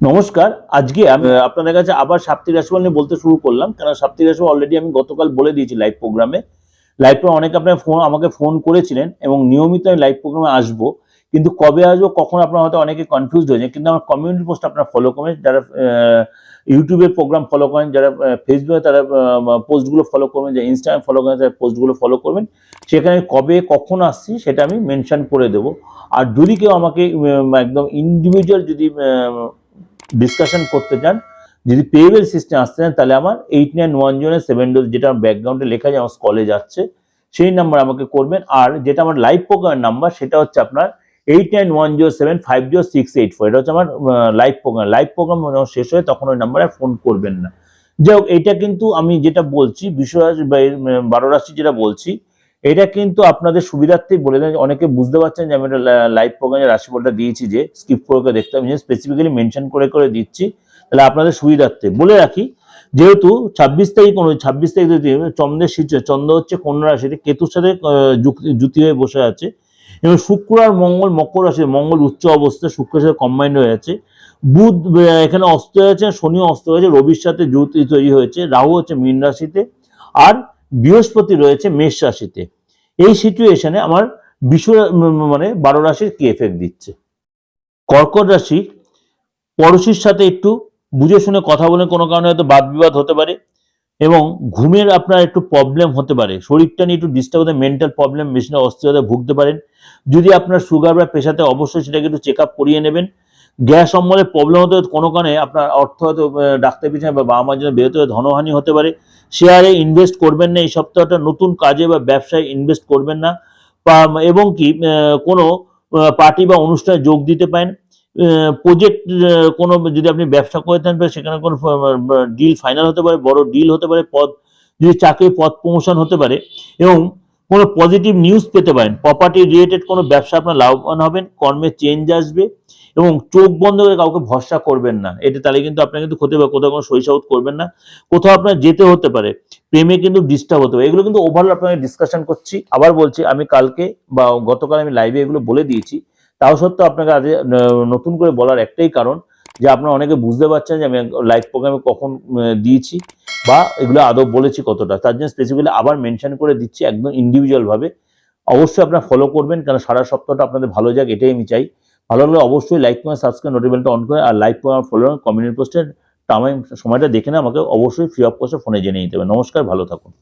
নমস্কার, আজকে আমি আপনাদের কাছে আবার সাপ্তাহিক রাশিফল নিয়ে বলতে শুরু করলাম কারণ সাপ্তাহিক রাশিফল অলরেডি আমি গতকাল বলে দিয়েছি লাইভ প্রোগ্রামে লাইভ প্রোগ্রাম অনেকে আপনার ফোন আমাকে ফোন করেছিলেন এবং নিয়মিত আমি লাইভ প্রোগ্রামে আসব, কিন্তু কবে আসব কখন আপনার হয়তো অনেকে কনফিউজ হয়ে যায় কিন্তু আমার কমিউনিটি পোস্ট আপনারা ফলো করেন, যারা ইউটিউবের প্রোগ্রাম ফলো করেন, যারা ফেসবুকে তারা পোস্টগুলো ফলো করবেন, যারা ইনস্টাগ্রাম ফলো করেন, তারা পোস্টগুলো ফলো করবেন। সেখানে কবে কখন আসছি সেটা আমি মেনশন করে দেবো। আর যদি কেউ আমাকে একদম ইন্ডিভিজুয়াল যদি ডিসকাশন করতে চান যদি পেয়েবেল সিস্টেম আসতে চান তাহলে আমার eight nine one zero seven dose যেটা আমার ব্যাকগ্রাউন্ডে লেখা যায় আমার কলে যাচ্ছে সেই নাম্বার আমাকে করবেন। আর যেটা আমার লাইভ প্রোগ্রামের নাম্বার সেটা হচ্ছে আপনার eight nine one zero seven five zero six eight four এটা হচ্ছে আমার লাইভ প্রোগ্রাম লাইভ প্রোগ্রাম যখন শেষ হয় তখন ওই নাম্বারে ফোন করবেন না। যাই হোক এটা কিন্তু আমি যেটা বলছি বিশ্বরাশি বা এর, উম, বারো রাশি যেটা বলছি এটা কিন্তু আপনাদের সুবিধার্থেই বলে দেন, অনেকে বুঝতে পারছেন যে আমি একটা লাইভ প্রোগ্রামে রাশিফলটা দিয়েছি যে স্কিপ করে করে দেখতে আমি স্পেসিফিক্যালি মেনশন করে করে দিচ্ছি, তাহলে আপনাদের সুবিধার্থে। বলে রাখি, যেহেতু ছাব্বিশ তারিখ অনুযায়ী ছাব্বিশ তারিখ চন্দ্রের শীর্ষে চন্দ্র হচ্ছে কন্যা রাশিতে, কেতুর সাথে জুতি হয়ে বসে আছে, এবং শুক্র আর মঙ্গল, মকর রাশি, মঙ্গল উচ্চ অবস্থায় শুক্রের সাথে কম্বাইন্ড হয়ে আছে, বুধ এখানে অস্ত হয়েছে, শনি অস্ত হয়েছে, রবির সাথে জুতি তৈরি হয়েছে, রাহু হচ্ছে মীন রাশিতে, আর বৃহস্পতি রয়েছে মেষ রাশিতে। এই সিচুয়েশনে আমার বিশ্ব মানে বারো রাশির কি এফেক্ট দিচ্ছে? কর্কট রাশি, পড়শির সাথে একটু বুঝে শুনে কথা বলে কোনো কারণে হয়তো বাদ বিবাদ হতে পারে এবং ঘুমের আপনার একটু প্রবলেম হতে পারে। শরীরটা নিয়ে একটু ডিস্টার্ব হতে মেন্টাল প্রবলেম বেশি না অস্থিরতা ভুগতে পারেন। যদি আপনার সুগার বা পেশাতে অবশ্যই সেটাকে একটু চেক আপ করিয়ে নেবেন। গ্যাস অম্বলে প্রবলেম হতে কোনো কারণে আপনার অর্থ হয়তো ডাক্তার পিছনে বা বাবা মার জন্য বেরোতে হয়ে ধনহানি হতে পারে। শেয়ারে ইনভেস্ট করবেন না, এই সপ্তাহটা নতুন কাজে বা ব্যবসায় ইনভেস্ট করবেন না। এবং কি কোনো পার্টি বা অনুষ্ঠানে যোগ দিতে পারেন। প্রজেক্ট কোনো, যদি আপনি ব্যবসা করে থাকেন সেখানে কোনো ডিল ফাইনাল হতে পারে, বড় ডিল হতে পারে, পদ, যদি চাকরির পদ প্রমোশন হতে পারে। এবং কোনো পজিটিভ নিউজ পেতে পারেন। প্রপার্টি রিলেটেড কোনো ব্যবসা আপনার লাভবান হবেন, কর্মে চেঞ্জ আসবে এবং চোখ বন্ধ করে কাউকে ভরসা করবেন না। এটা তাহলে কিন্তু আপনার কিন্তু ক্ষতি হবে কোথাও কোনো সহিসাউত করবেন না। কোথাও আপনার যেতে হতে পারে, প্রেমে কিন্তু ডিস্টার্ব হতে পারে। এগুলো কিন্তু ওভারঅল আপনাকে ডিসকাশন করছি। আবার বলছি, আমি কালকে বা গতকাল আমি লাইভে এগুলো বলে দিয়েছি। তাও সত্ত্বেও আপনাকে আজ নতুন করে বলার একটাই কারণ যে আপনারা অনেকে বুঝতে পারছেন যে আমি লাইভ প্রোগ্রামে কখন দিয়েছি। বা এগুলো আদৌ বলেছি কতটা, তার জন্য স্পেসিফিক্যালি আবার মেনশন করে দিচ্ছি একদম ইন্ডিভিজুয়াল ভাবে। অবশ্যই আপনারা ফলো করবেন কারণ সারা সপ্তাহটা আপনাদের ভালো যাক, এটাই আমি চাই। ভালো লাগলে অবশ্যই লাইক করে সাবস্ক্রাইব নোটিফিকেশনটা অন করে, আর লাইক করে ফলো কমিউনিটি পোস্টের টাইম সময়টা দেখে না, আমাকে অবশ্যই ফ্রি অফ কস্টে ফোনে জেনে নিতে হবে। নমস্কার, ভালো থাকুন।